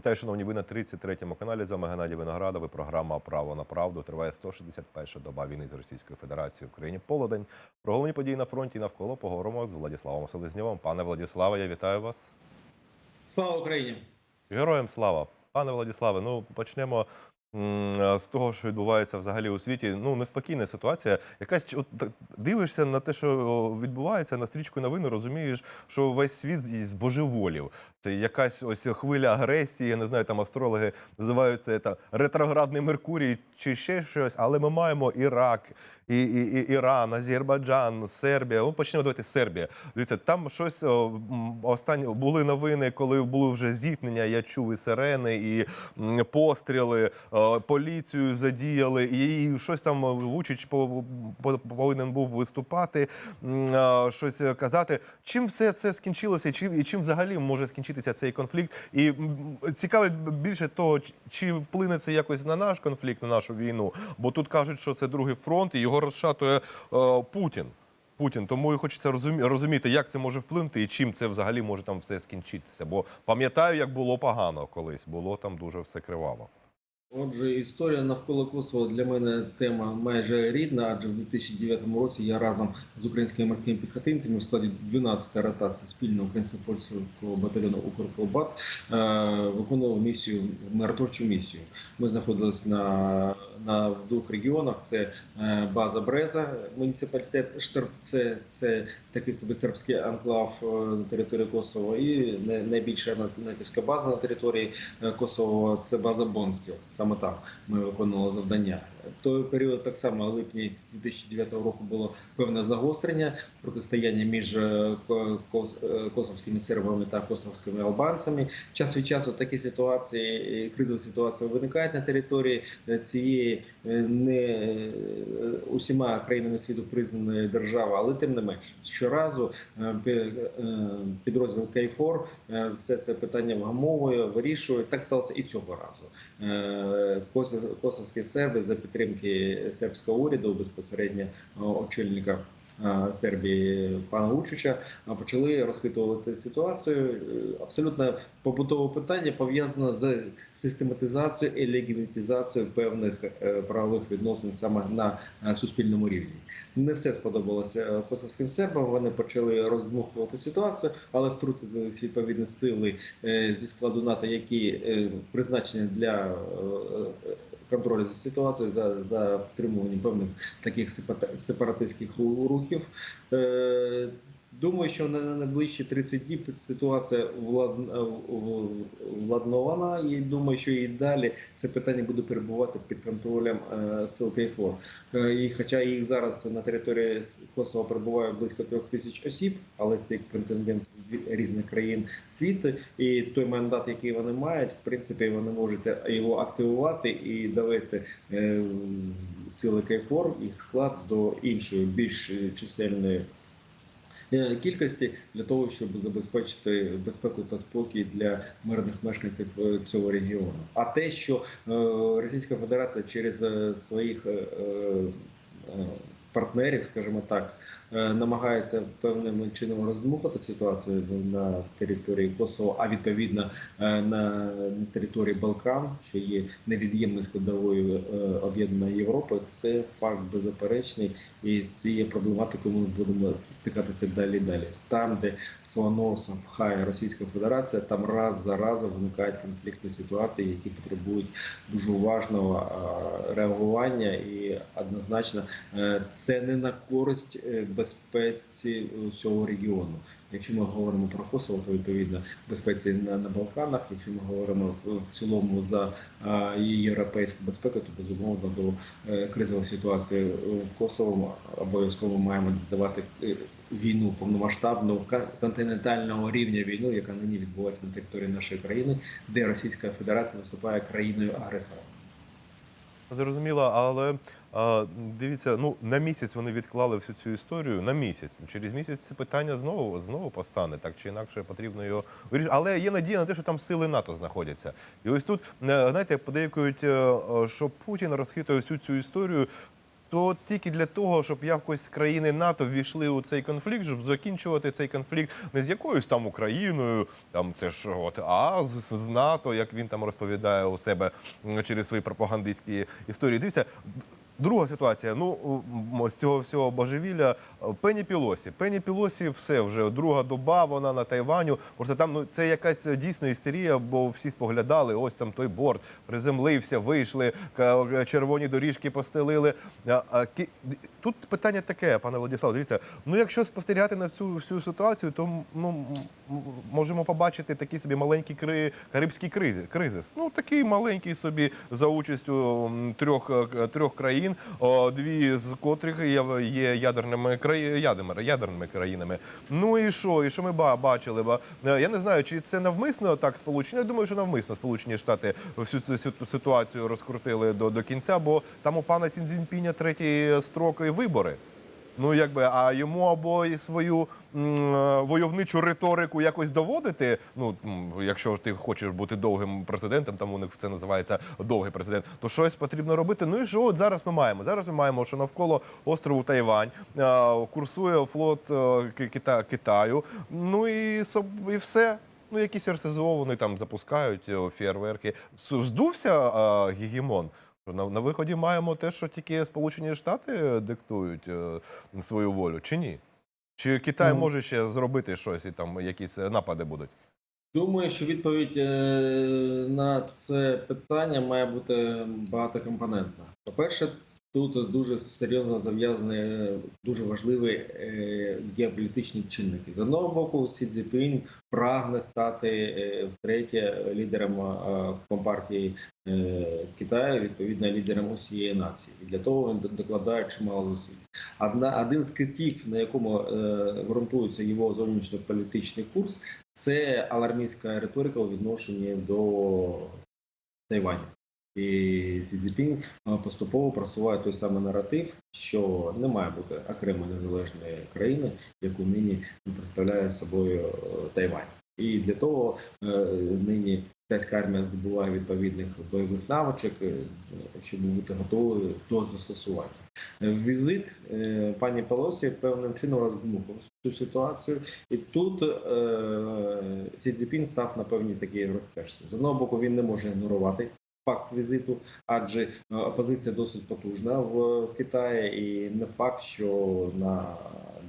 Вітаю, шановні, ви на 33-му каналі. З вами Геннадій Виноградов. і Програма Право на правду триває 161-ша доба війни з Російською Федерацією в країні Полодень. Про головні події на фронті і навколо поговоримо з Владиславом Селезньовим. Пане Владиславе, я вітаю вас. Слава Україні! Героям слава, пане Владиславе. Ну почнемо з того, що відбувається взагалі у світі. Ну неспокійна ситуація. Якась от дивишся на те, що відбувається на стрічку новин, розумієш, що весь світ збожеволів. Це якась ось хвиля агресії. Я не знаю, там астрологи називають це та ретроградний Меркурій чи ще щось. Але ми маємо Ірак, і, і, і Іран, Азербайджан, Сербія. Ну, почнемо давайте Сербія. Дивіться, там щось останні були новини, коли були вже зіткнення. Я чув і сирени, і постріли, поліцію задіяли, і, щось там Вучич по- по- повинен був виступати, щось казати. Чим все це скінчилося, і чим взагалі може скінчитися цей конфлікт? І цікавить більше того, чи- вплине це якось на наш конфлікт, на нашу війну. Бо тут кажуть, що це другий фронт, і його розшатує е, Путін. Путін, тому і хочеться розумі- розуміти, як це може вплинути і чим це взагалі може там все скінчитися. Бо пам'ятаю, як було погано колись, було там дуже все криваво. Отже, історія навколо Косово для мене тема майже рідна, адже в 2009 році я разом з українськими морськими піхотинцями в складі 12 ротації спільно українсько-польського батальйону Укрполбат е, виконував місію миротворчу місію. Ми знаходились на, на в двох регіонах: це е, база Бреза, муніципалітет Штерп, це, такий собі сербський анклав е, на території Косово, і найбільша натівська база на території е, Косово це база Бонстіл. Саме там ми виконували завдання. Той період так само липні 2009 року було певне загострення протистояння між е, е, косовськими сербами та косовськими албанцями. Час від часу такі ситуації, кризові ситуації виникають на території е, цієї не е, усіма країнами світу признаної держави, але тим не менш щоразу е, е, підрозділ Кейфор е, все це питання вгамовує, вирішує. Так сталося і цього разу. Е, косов- Косовські серби за підтримки сербського уряду безпосередньо е, очільника. Е, Сербії пана Вучича е, почали розхитувати ситуацію. Е, Абсолютно побутове питання пов'язане з систематизацією і легімітизацією певних правових відносин саме на суспільному рівні. Не все сподобалося косовським сербам. Вони почали роздмухувати ситуацію, але втрутились відповідні сили зі складу НАТО, які призначені для контролю за ситуацією за, за втримування певних таких сепаратистських рухів. Е, Думаю, що на найближчі 30 діб ситуація в- владнована, і думаю, що і далі це питання буде перебувати під контролем е, сил КФОР. Е, І хоча їх зараз на території Косово перебуває близько трьох тисяч осіб, але це контингент різних країн світу, і той мандат, який вони мають, в принципі, вони можуть його активувати і довести е, сили КФОР, їх склад до іншої, більш чисельної е, кількості для того, щоб забезпечити безпеку та спокій для мирних мешканців е, цього регіону. А те, що е, Російська Федерація через е, своїх е, е, партнерів, скажімо так, е, намагається певним чином роздмухати ситуацію на території Косово, а відповідно е, на території Балкан, що є невід'ємною складовою е, об'єднаної Європи, це факт беззаперечний, і з цією проблематикою ми будемо стикатися далі і далі. Там, де свого носа пхає Російська Федерація, там раз за разом виникають конфліктні ситуації, які потребують дуже уважного реагування, і однозначно е, це не на користь е, безпеці цього регіону. Якщо ми говоримо про Косово, то відповідно безпеці на, на Балканах. Якщо ми говоримо в, цілому за а, європейську безпеку, то безумовно до е, кризової ситуації в Косово обов'язково маємо додавати е, війну повномасштабну континентального рівня війну, яка нині відбувається на території нашої країни, де Російська Федерація виступає країною агресором. Зрозуміло, але дивіться, ну на місяць вони відклали всю цю історію. На місяць. Через місяць це питання знову знову постане, так чи інакше потрібно його вирішити. Але є надія на те, що там сили НАТО знаходяться. І ось тут е, знаєте, подейкують, е, е, що Путін розхитує всю цю історію. то тільки для того, щоб якось країни НАТО ввійшли у цей конфлікт, щоб закінчувати цей конфлікт не з якоюсь там Україною, там це ж от, а з, з НАТО, як він там розповідає у себе через свої пропагандистські історії. Дивіться. Друга ситуація. Ну з цього всього божевілля е, Пені Пілосі. Пені Пілосі, все вже друга доба. Вона на Тайваню. Просто там ну це якась дійсно істерія, бо всі споглядали. Ось там той борт приземлився, вийшли, червоні доріжки постелили. Тут питання таке, пане Владислав. Дивіться, ну якщо спостерігати на цю всю ситуацію, то ну можемо побачити такий собі маленький кри... карибський кризи- кризис. Ну такий маленький собі за участю трьох е, трьох країн, о, дві з котрих є, ядерними країнами, ядерними країнами. Ну і що? І що ми бачили? Е, Я не знаю, чи це навмисно так сполучені. Я думаю, що навмисно Сполучені Штати всю цю ситуацію розкрутили до, до кінця, бо там у пана Сінзінпіня третій строк і вибори. Ну, якби, а йому або і свою м, е, войовничу риторику якось доводити. Ну, якщо ти хочеш бути довгим президентом, там у них це називається довгий президент, то щось потрібно робити. Ну і що от зараз ми маємо? Зараз ми маємо, що навколо острову Тайвань е, курсує флот е, Кита- Китаю. Ну і, і все. Ну, якісь РСЗО вони там запускають фєрверки. Здувся е, гегемон. На, на виході маємо те, що тільки Сполучені Штати диктують е, свою волю, чи ні? Чи Китай Ну. може ще зробити щось і там якісь е, напади будуть? Думаю, що відповідь е, на це питання має бути багатокомпонентна. По-перше, тут дуже серйозно зав'язані е, дуже важливі е, геополітичні чинники. З одного боку, Сі Цзіпін прагне стати е, втретє лідером е, компартії е, Китаю, відповідно лідером усієї нації. І для того він докладає чимало зусиль. Одна один з китів, на якому е, ґрунтується його зовнішньополітичний курс, це алармістська риторика у відношенні до Тайваню. І Сі Цзіпін е, поступово просуває той самий наратив, що не має бути окремої незалежної країни, яку нині представляє собою е, Тайвань. І для того е, нині китайська армія здобуває відповідних бойових навичок, е, щоб бути готовою до застосування. Візит е, пані Пелосі певним чином роздмухав цю ситуацію, і тут е, Сі Цзіпін став на певній такій розтяжці. З одного боку, він не може ігнорувати факт візиту, адже опозиція досить потужна в Китаї, і не факт, що на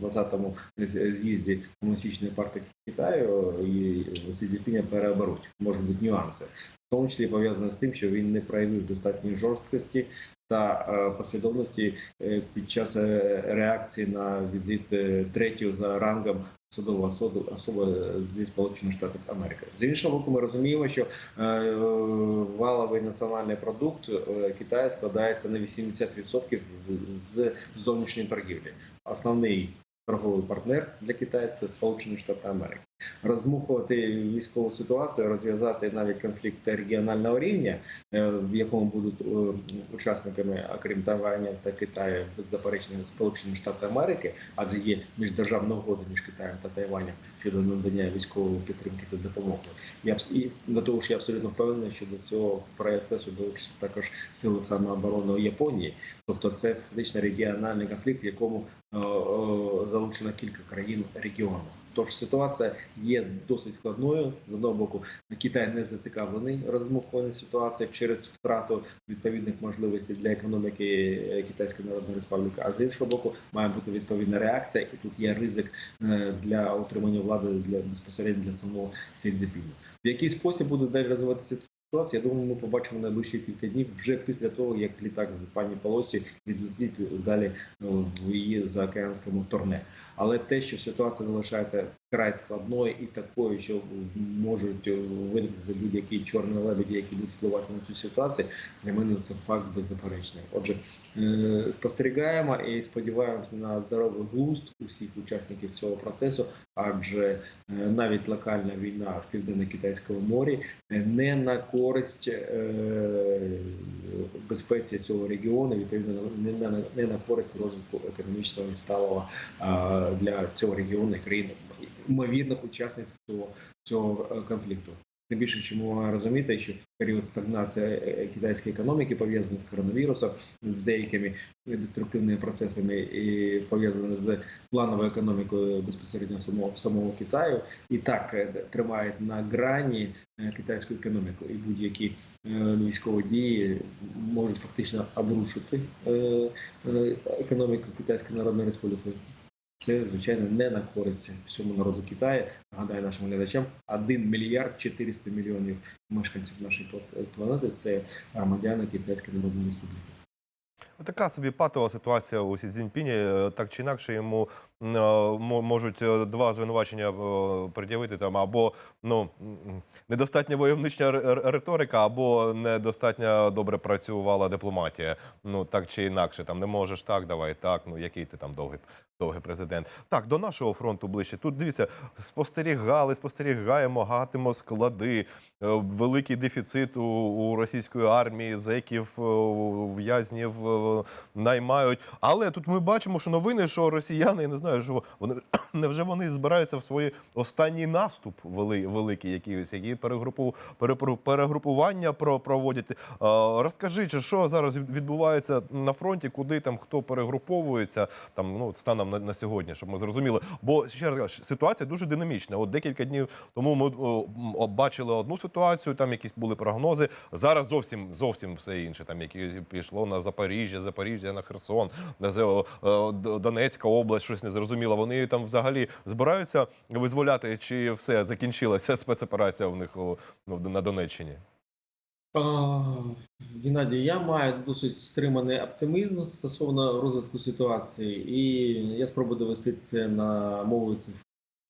20-му з'їзді комуністичної партії Китаю і Сі Цзіпіня переоберуть. Можуть бути нюанси, в тому числі пов'язане з тим, що він не проявив достатньої жорсткості та е, послідовності е, під час е, реакції на візит третього за рангом судова особа, особа зі Сполучених Штатів Америки. З іншого боку, ми розуміємо, що е, валовий національний продукт Китаю складається на 80% з зовнішньої торгівлі. Основний торговий партнер для Китаю це Сполучені Штати Америки. Роздмухувати військову ситуацію, розв'язати навіть конфлікт регіонального рівня, е, в якому будуть е, учасниками, окрім Тайваня та Китаю, беззаперечно Сполучені Штати Америки, адже є міждержавна угода між Китаєм та Тайванем щодо надання військової підтримки та допомоги. Я і до того ж я абсолютно впевнений, що до цього процесу долучаться також сили самооборони Японії. Тобто це фактично регіональний конфлікт, в якому е, залучено кілька країн регіону. Тож ситуація є досить складною. З одного боку, Китай не зацікавлений розмухуванні ситуації через втрату відповідних можливостей для економіки Китайської Народної Республіки. А з іншого боку, має бути відповідна реакція, і тут є ризик е, для отримання влади для безпосередньо для самого Сі В який спосіб буде далі розвиватися ситуація? Я думаю, ми побачимо найближчі кілька днів вже після того, як літак з пані Полосі відлетить далі е, в її заокеанському турне. Але те, що ситуація залишається край складною і такою, що можуть е, виникнути будь-які чорні лебеді, які будуть впливати на цю ситуацію, для мене це факт беззаперечний. Отже, е, спостерігаємо і сподіваємося на здоровий глузд усіх учасників цього процесу, адже е, навіть локальна війна в південно-китайському морі не на користь безпеці цього регіону, відповідно не на користь розвитку економічного і сталого для цього регіону і країн ймовірних учасниць цього цього е, конфлікту. Тим більше, маємо розуміти, що період стагнації е, китайської економіки пов'язаний з коронавірусом, з деякими деструктивними процесами і пов'язаний з плановою економікою безпосередньо самого в самому Китаю, і так е, тримають на грані е, китайську економіку, і будь-які е, військові дії можуть фактично обрушити е, е, економіку Китайської Народної Республіки. Це звичайно не на користь всьому народу Китаю. Нагадаю нашим глядачам, 1 мільярд 400 мільйонів мешканців нашої планети це громадяни Китайської Народної Республіки. Така собі патова ситуація у Сі Цзіньпіні. Е, Так чи інакше йому можуть е, два звинувачення е, пред'явити там або ну м, недостатньо войовнична риторика, або недостатньо добре працювала дипломатія. Ну так чи інакше, там не можеш так, давай так. Ну який ти там довгий. Довгий президент. Так, до нашого фронту ближче. Тут дивіться, спостерігали, спостерігаємо, гатимо склади, е, великий дефіцит у, у російської армії, зеків, е, в'язнів е, наймають. Але тут ми бачимо, що новини, що росіяни, не знаю, що вони невже вони збираються в свій останній наступ вели, великий, якийсь, які перегрупу, перегрупування про, проводять. Е, Розкажіть, що зараз відбувається на фронті, куди там хто перегруповується, там ну станом на, на сьогодні, щоб ми зрозуміли. Бо ще раз ситуація дуже динамічна. От декілька днів тому ми о, бачили одну ситуацію, там якісь були прогнози. Зараз зовсім зовсім все інше. Там які пішло на Запоріжжя, Запоріжжя на Херсон, на Донецька область, щось незрозуміло. Вони там взагалі збираються визволяти, чи все закінчилася спецоперація в них ну, на Донеччині. Геннадій, я маю досить стриманий оптимізм стосовно розвитку ситуації, і я спробую довести це на мову цифр.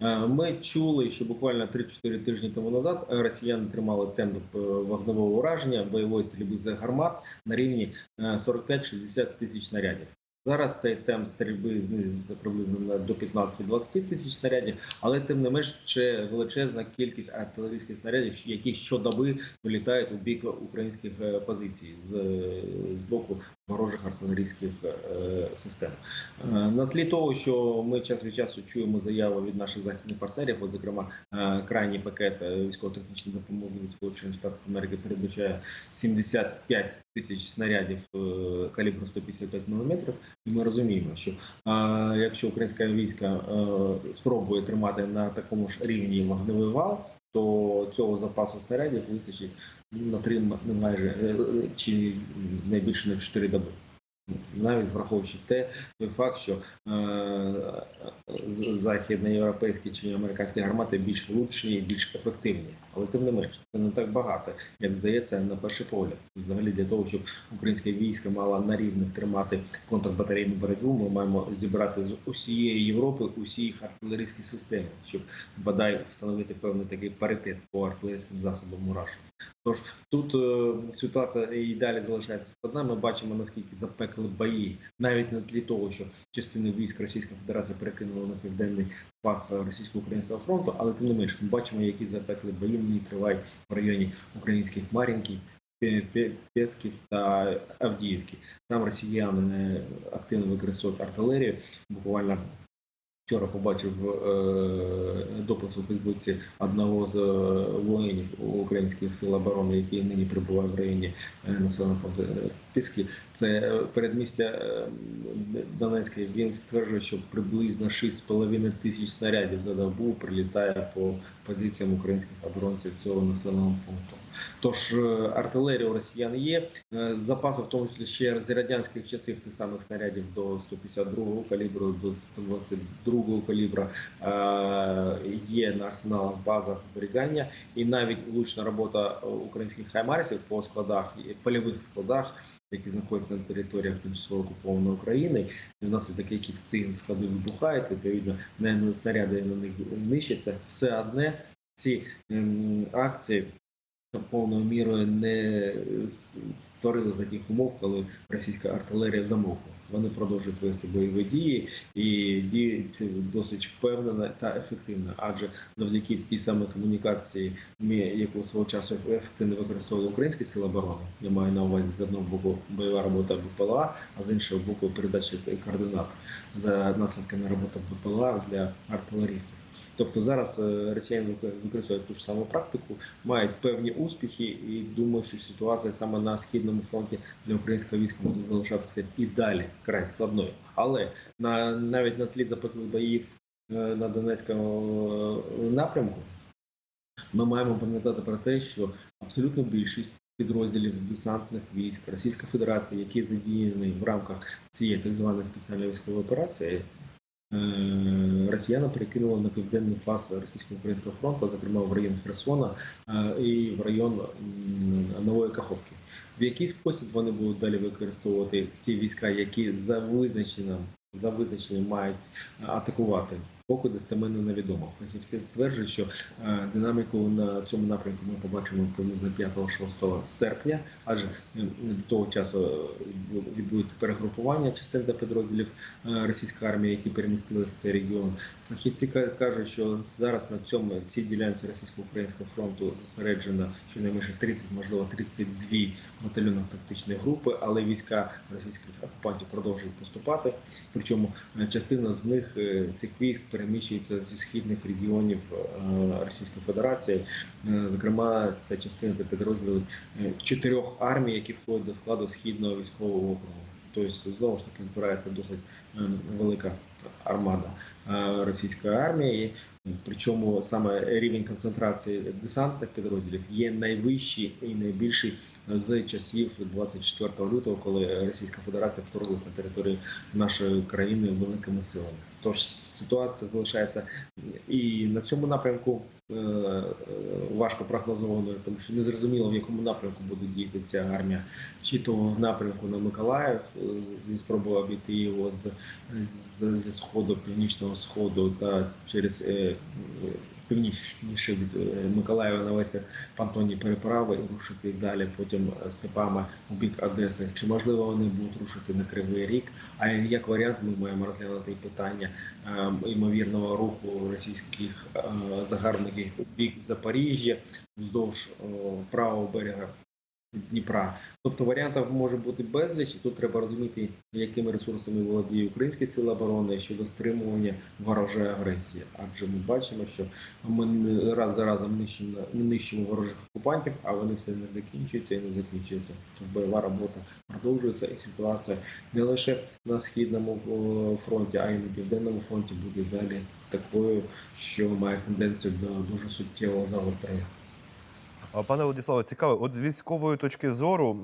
Е, Ми чули, що буквально 3-4 тижні тому назад росіяни тримали темп е, вогневого ураження бойової стрільби з гармат на рівні е, 45-60 тисяч снарядів. Зараз цей темп стрільби знизився приблизно до 15-20 тисяч снарядів, але тим не менш ще величезна кількість артилерійських снарядів, які щодоби вилітають у бік українських е, позицій з, з боку ворожих артилерійських е, систем. Е, На тлі того, що ми час від часу чуємо заяви від наших західних партнерів, от зокрема е, крайній пакет військово-технічної допомоги від Сполучених Штатів Америки передбачає 75 тисяч снарядів калібру 155 мм, і ми розуміємо, що якщо українська війська е, спробує тримати на такому ж рівні вогневий вал, то цього запасу снарядів вистачить на три ну, майже е, чи найбільше на 4 доби. Навіть враховуючи те, той факт, що е, західноєвропейські чи американські гармати більш влучні і більш ефективні. Але тим не менш, це не так багато, як здається, на перший погляд. Взагалі для того, щоб українське військо мало на рівних тримати контрбатарейну боротьбу, ми маємо зібрати з усієї Європи усі їх артилерійські системи, щоб бодай встановити певний такий паритет по артилерійським засобам «Мураш». Тож тут е, ситуація і далі залишається складна. Ми бачимо наскільки запекли бої, навіть на тлі того, що частину військ Російська Федерація перекинула на південний пас російсько-українського фронту, але тим не менш ми бачимо, які запекли бої вони тривають в районі українських Мар'їнки, Пе- Пе- та Авдіївки. Там росіяни активно використовують артилерію. Буквально вчора побачив е, допис у Фейсбуці одного з е, воїнів українських сил оборони, який нині перебуває в районі е, населеного Піски. Це передмістя Донецьке. Він стверджує, що приблизно 6,5 тисяч снарядів за добу прилітає по позиціям українських оборонців цього населеного пункту. Тож е, артилерія у росіян є. Е, Запаси, в тому числі ще з радянських часів тих самих снарядів до 152-го калібру, до 122 калібра е, є на арсеналах базах зберігання, і навіть влучна робота українських хаймарсів по складах, польових складах. Які знаходяться на територіях тимчасово окупованої України, і внаслідок яких ці склади вибухають, відповідно, не снаряди на них нищаться. Все одне ці акції повною мірою не створили таких умов, коли російська артилерія замовкла. Вони продовжують вести бойові дії і діють досить впевнено та ефективно. Адже завдяки тій самій комунікації, яку свого часу ефективно використовували українські сили оборони. Я маю на увазі з одного боку бойова робота БПЛА, а з іншого боку передача координат за наслідками роботи БПЛА для артилерістів. Тобто зараз е, росіяни використовують ту ж саму практику, мають певні успіхи і думаю, що ситуація саме на східному фронті для українського війська буде залишатися і далі край складною. Але на навіть на тлі запеклих боїв е, на Донецькому е, напрямку ми маємо пам'ятати про те, що абсолютно більшість підрозділів десантних військ Російської Федерації, які задіяні в рамках цієї так званої спеціальної військової операції, росіяни перекинули на південний фас російсько-українського фронту, зокрема в район Херсона е, і в район Нової Каховки. В який спосіб вони будуть далі використовувати ці війська, які за визначенням за визначенням мають е, атакувати, поки достеменно невідомо. Фахівці стверджують, що е, динаміку на цьому напрямку ми побачимо приблизно 5-6 серпня, адже до того часу е, відбудеться перегрупування частин та підрозділів е, російської армії, які перемістилися в цей регіон. Фахівці кажуть, що зараз на цьому цій ділянці російсько-українського фронту зосереджено щонайменше 30, можливо 32 батальйонно-тактичні групи, але війська російських окупантів продовжують поступати. Причому е, частина з них е, цих військ переміщується зі східних регіонів е, Російської Федерації. Зокрема, це частина та підрозділи е, чотирьох армій, які входять до складу східного військового округу. Тобто знову ж таки збирається досить е, велика армада російської армії. Причому саме рівень концентрації десантних підрозділів є найвищий і найбільший з часів 24 лютого, коли Російська Федерація вторглася на територію нашої країни великими силами. Тож ситуація залишається і на цьому напрямку е, важко прогнозованою, тому що не зрозуміло в якому напрямку буде діяти ця армія, чи то в напрямку на Миколаїв е, зі спробою обійти його з, з зі сходу, північного сходу та через е, північніше від Миколаєва навести понтонні переправи і рушити далі потім степами у бік Одеси. Чи можливо вони будуть рушити на Кривий Ріг? А як варіант, ми маємо розглянути питання ймовірного руху російських е, загарбників у бік Запоріжжя вздовж е, правого берега Дніпра. Тобто варіантів може бути безліч, і тут треба розуміти, якими ресурсами володіє українські сили оборони щодо стримування ворожої агресії. Адже ми бачимо, що ми раз за разом нищимо, нищимо ворожих окупантів, а вони все не закінчуються і не закінчуються. Тож бойова робота продовжується, і ситуація не лише на східному фронті, а й на південному фронті буде далі такою, що має тенденцію до дуже суттєвого загострення. Пане Владиславе, цікаво, от з військової точки зору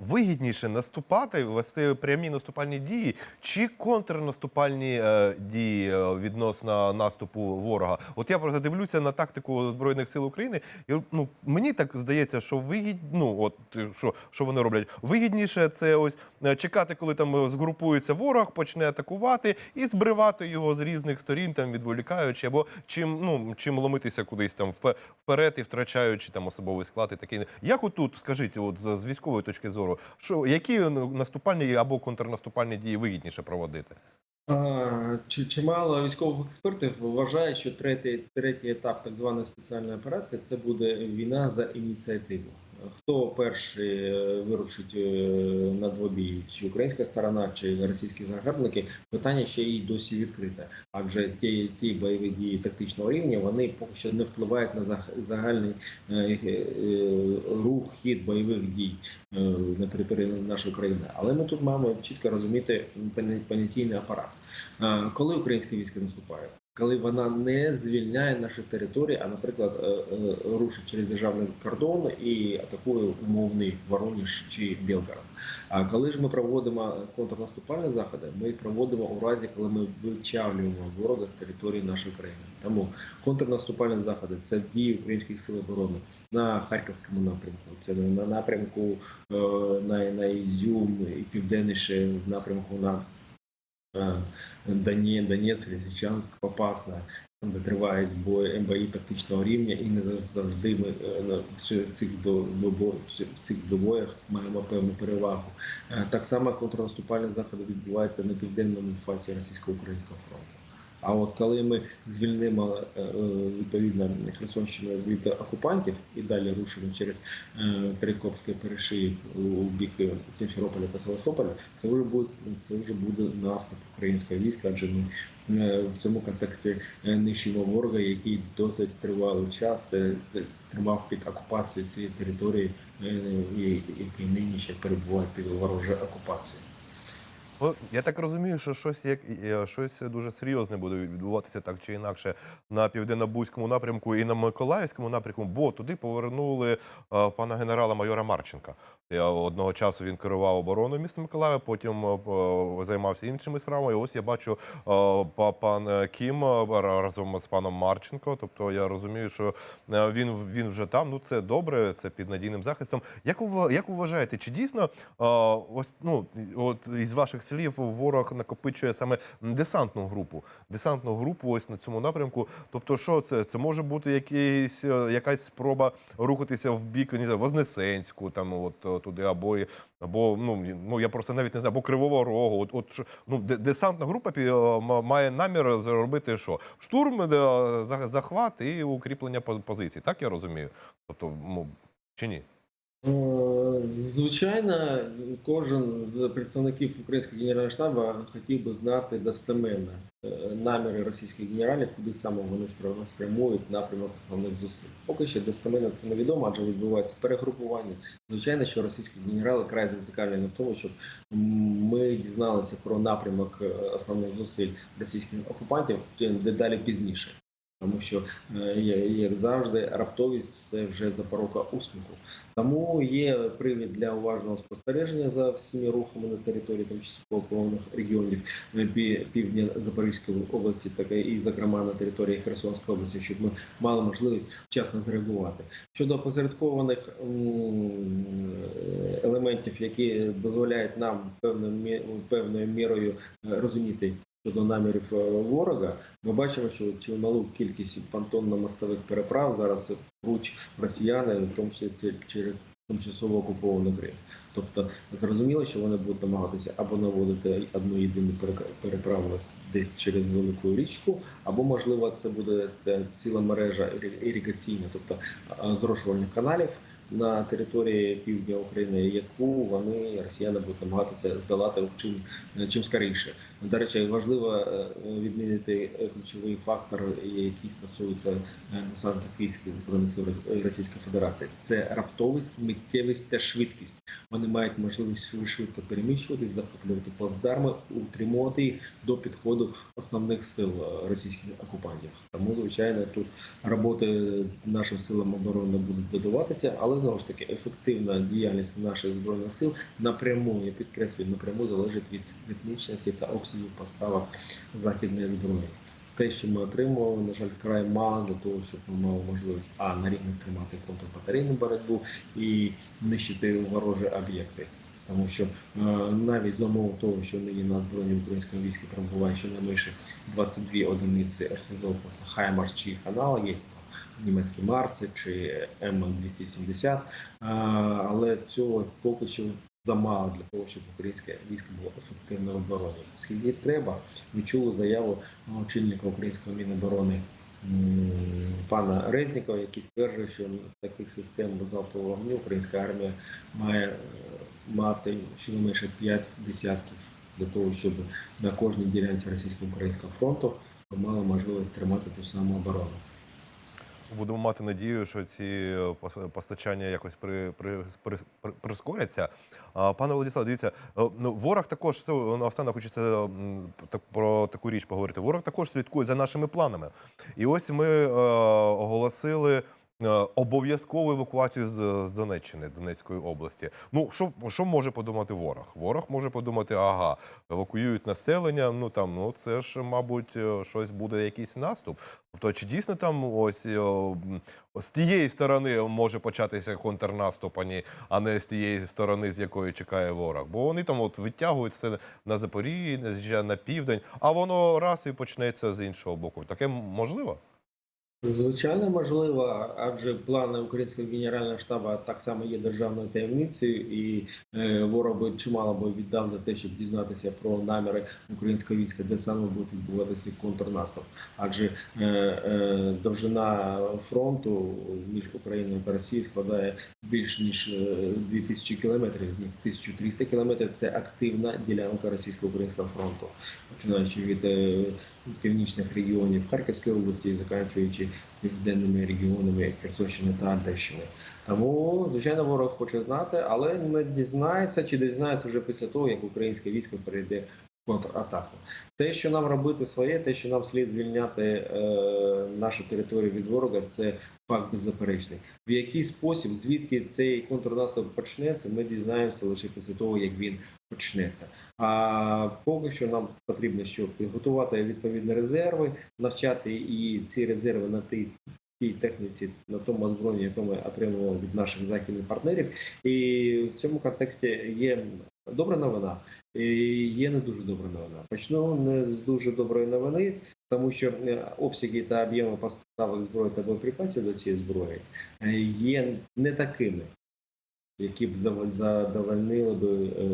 вигідніше наступати, вести прямі наступальні дії чи контрнаступальні е, дії е, відносно наступу ворога? От я просто дивлюся на тактику Збройних сил України, і ну мені так здається, що вигід, ну от що, що вони роблять? Вигідніше це ось е, чекати, коли там згрупується ворог, почне атакувати і збривати його з різних сторін, там відволікаючи, або чим ну чим ломитися кудись там впе- вперед і втрачаючи там особовий склад і таке. Як отут, скажіть, от з військової точки зору, що які ну, наступальні або контрнаступальні дії вигідніше проводити? Чи- Чимало військових експертів вважає, що третій, третій етап так званої спеціальної операції це буде війна за ініціативу. Хто перший е, вирушить е, на двобій, чи українська сторона, чи російські загарбники, питання ще й досі відкрите. Адже ті, ті бойові дії тактичного рівня вони поки що не впливають на заг- загальний е, рух, хід бойових дій на території нашої країни. Але ми тут маємо чітко розуміти поня- понятійний апарат. Коли українське військо наступає? Коли вона не звільняє наші території, а, наприклад, е, е, рушить через державний кордон і атакує умовний Воронеж чи Білгород. А коли ж ми проводимо контрнаступальні заходи, ми їх проводимо у разі, коли ми вичавлюємо ворога з території нашої країни. Тому контрнаступальні заходи це дії українських сил оборони на харківському напрямку, це на напрямку е, на, на Ізюм і південніше в напрямку на е, Доне- Донецьк, Лисичанськ, Попасна, там де тривають бої, бої тактичного рівня, і не зав- завжди ми е, в цих в цих добоях маємо певну перевагу. Е, Так само контрнаступальні заходи відбуваються на південному фасі російсько-українського фронту. А от коли ми звільнимо е, відповідно Херсонщину від окупантів і далі рушимо через е, Перекопське перешиїв у бік Сімферополя та Севастополя, це вже буде це вже буде наступ українського війська, адже ми е, в цьому контексті нищимо ворога, який досить тривалий час тримав під окупацією цієї території, який нині ще перебуває під ворожою окупацією. Я так розумію, що щось як е, щось дуже серйозне буде відбуватися так чи інакше на південно-бузькому напрямку і на Миколаївському напрямку, бо туди повернули е, пана генерала-майора Марченка. Я одного часу він керував обороною міста Миколаєва, потім е, займався іншими справами. І ось я бачу е, па- пан Кім е, разом з паном Марченко. Тобто я розумію, що е, він він вже там. Ну це добре, це під надійним захистом. Як ви як вважаєте, чи дійсно е, ось ну от із ваших слів ворог накопичує саме десантну групу, десантну групу ось на цьому напрямку. Тобто, що це? Це може бути якийсь, е, якась спроба рухатися в бік не знаю, Вознесенську, там от е, туди, або або ну ну я просто навіть не знаю, або Кривого Рогу. От, от ну десантна група е, має намір зробити що? Штурм, захват і укріплення поз- позицій. Так я розумію. Тобто, ну чи ні? Е, Звичайно, кожен з представників українського генерального штабу хотів би знати достеменно е, наміри російських генералів, куди саме вони спря- спрямують напрямок основних зусиль. Поки що достеменно це невідомо, адже відбувається перегрупування. Звичайно, що російські генерали край зацікавлені в тому, щоб ми дізналися про напрямок е, основних зусиль російських окупантів дедалі пізніше. Тому що, е, як завжди, раптовість це вже запорока успіху. Тому є привід для уважного спостереження за всіми рухами на території тимчасово окупованих регіонів е, півдня Запорізької області, так і зокрема на території Херсонської області, щоб ми мали можливість вчасно зреагувати. Щодо посередкованих е, елементів, які дозволяють нам певною мірою розуміти. Щодо намірів е, ворога, ми бачимо, що чималу кількість понтонно-мостових переправ зараз пруть росіяни, в тому числі через тимчасово окуповану Крим. Тобто зрозуміло, що вони будуть намагатися або наводити одну єдину переправу десь через велику річку, або можливо це буде е, ціла мережа іригаційна, тобто е, зрошувальних каналів на території півдня України, яку вони росіяни будуть намагатися здолати чим чим скоріше. До речі, важливо е, відмінити е, ключовий фактор, який стосується насамперед військових збройних Російської Федерації. Це раптовість, миттєвість та швидкість. Вони мають можливість швидко переміщуватись, захоплювати плацдарми, утримувати їх до підходу основних сил е, російських окупантів. Тому, звичайно, тут роботи нашим силам оборони будуть додаватися, але знову ж таки ефективна діяльність наших збройних сил напряму, я підкреслюю, напряму залежить від ритмічності та обсягів поставок західної зброї. Те, що ми отримували, на жаль, край мало для того, щоб ми мали можливість а на рівні тримати контрбатарейну боротьбу і нищити ворожі об'єкти. Тому що е, навіть за умови того, що нині на збройні українського війська перебуває щонайменше 22 одиниці РСЗО класа Хаймарс чи їх аналоги, німецькі Марси чи М270, е, але цього поки що замало для того, щоб українське військо було ефективно в обороні. Скільки треба, ми чули заяву очільника українського міноборони пана Резнікова, який стверджує, що таких систем залпового вогню українська армія має е, мати щонайменше 5 десятків для того, щоб на кожній ділянці російсько-українського фронту мали можливість тримати ту саму оборону. Будемо мати надію, що ці е, постачання якось при, при, при, при- прискоряться. А, Пане Владиславе, дивіться, е, ну, ворог також це останок хочеться так, про таку річ поговорити. Ворог також слідкує за нашими планами. І ось ми е, оголосили. Е, Обов'язкову евакуацію з, з Донеччини, Донецької області. Ну що, що може подумати ворог? Ворог може подумати, ага, евакуюють населення. Ну там ну це ж, мабуть, е, щось буде, якийсь наступ. Тобто, чи дійсно там ось о, з тієї сторони може початися контрнаступ, а не- з тієї сторони, з якої чекає ворог? Бо вони там от витягують все на Запоріжжя, на південь, а воно раз і почнеться з іншого боку. Таке можливо? Звичайно, можливо, адже плани українського генерального штабу так само є державною таємницею, і е, ворог би чимало би віддав за те, щоб дізнатися про наміри українського війська, де саме буде відбуватися контрнаступ. Адже е, е, довжина фронту між Україною та Росією складає більш ніж е, 2000 кілометрів. З них 1300 кілометрів це активна ділянка російсько-українського фронту, починаючи від е, північних регіонів Харківської області, закінчуючи південними регіонами Херсонщини та Одещини. Тому, звичайно, ворог хоче знати, але не дізнається чи дізнається вже після того, як українське військо перейде в контратаку. Те, що нам робити своє, те, що нам слід звільняти е, нашу територію від ворога, це факт беззаперечний. В який спосіб, звідки цей контрнаступ почнеться, ми дізнаємося лише після того, як він почнеться. А поки що нам потрібно що підготувати відповідні резерви, навчати і ці резерви на тій тій техніці, на тому озброєнні, яке ми отримували від наших західних партнерів. І в цьому контексті є добра новина, і є не дуже добра новина. Почну не з дуже доброї новини, тому що е, обсяги та об'єми поставок зброї та боєприпасів до цієї зброї е, є не такими, які б задовольнили до е,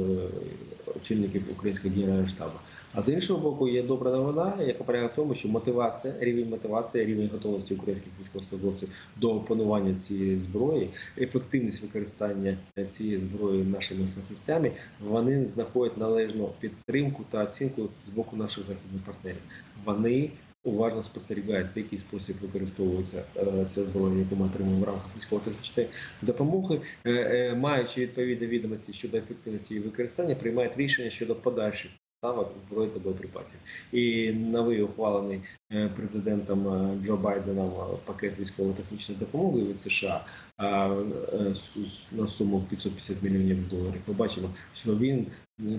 очільників українського генерального штабу. А з іншого боку, є добра новина, яка полягає в тому, що мотивація, рівень мотивації, рівень готовності українських військовослужбовців до опанування цієї зброї, ефективність використання цієї зброї нашими фахівцями, вони знаходять належну підтримку та оцінку з боку наших західних партнерів. Вони уважно спостерігають, в який спосіб використовується це зброя, яку ми отримуємо в рамках військово-технічної допомоги, Е, е, маючи відповідні відомості щодо ефективності її використання, приймають рішення щодо подальших ставок зброї та боєприпасів. І новий ухвалений президентом е, Джо Байденом е, пакет військово-технічної допомоги від США е, е, на суму 550 мільйонів доларів. Ми бачимо, що він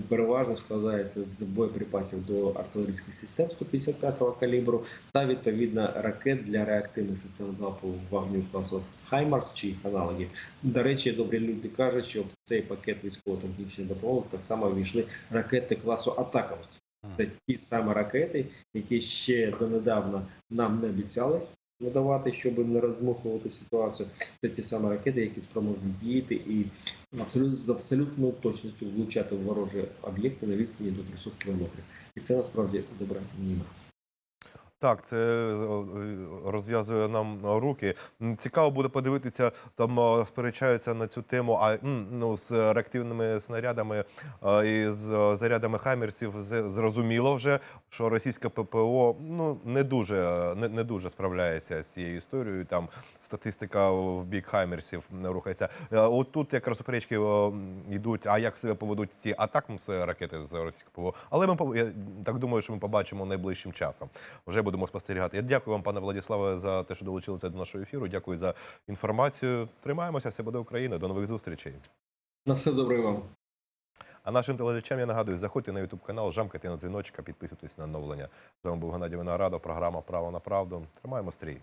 переважно складається з боєприпасів до артилерійських систем 155-го калібру та відповідно ракет для реактивних систем залпового вогню класу Хаймарс чи їх аналогів. До речі, добрі люди кажуть, що в цей пакет військово-технічної допомоги так само ввійшли ракети класу Атакамс. Це ті самі ракети, які ще донедавна нам не обіцяли надавати, щоб не розмухувати ситуацію. Це ті самі ракети, які спроможні діяти і абсолютно з абсолютною точністю влучати в ворожі об'єкти на відстані до 300 кілометрів. І це насправді добра новина. Так, це е, розв'язує нам руки. Цікаво буде подивитися, там е, сперечаються на цю тему. А ну з реактивними снарядами е, і з е, зарядами хамерсів зрозуміло вже, що російське ППО ну не дуже е, не, не дуже справляється з цією історією. Там статистика в бік хаймерсів рухається. Е, От тут якраз суперечки е, йдуть. А як себе поведуть ці атакмс ракети з російського ППО? Але ми я так думаю, що ми побачимо найближчим часом. Вже будемо спостерігати. Я дякую вам, пане Владиславе, за те, що долучилися до нашого ефіру. Дякую за інформацію. Тримаємося, все буде Україна. До нових зустрічей. На все добре вам. А нашим телеглядачам я нагадую, заходьте на YouTube канал, жамкайте на дзвіночка, підписуйтесь на оновлення. З вами був Геннадій Виноградов, програма Право на правду. Тримаємо стрій.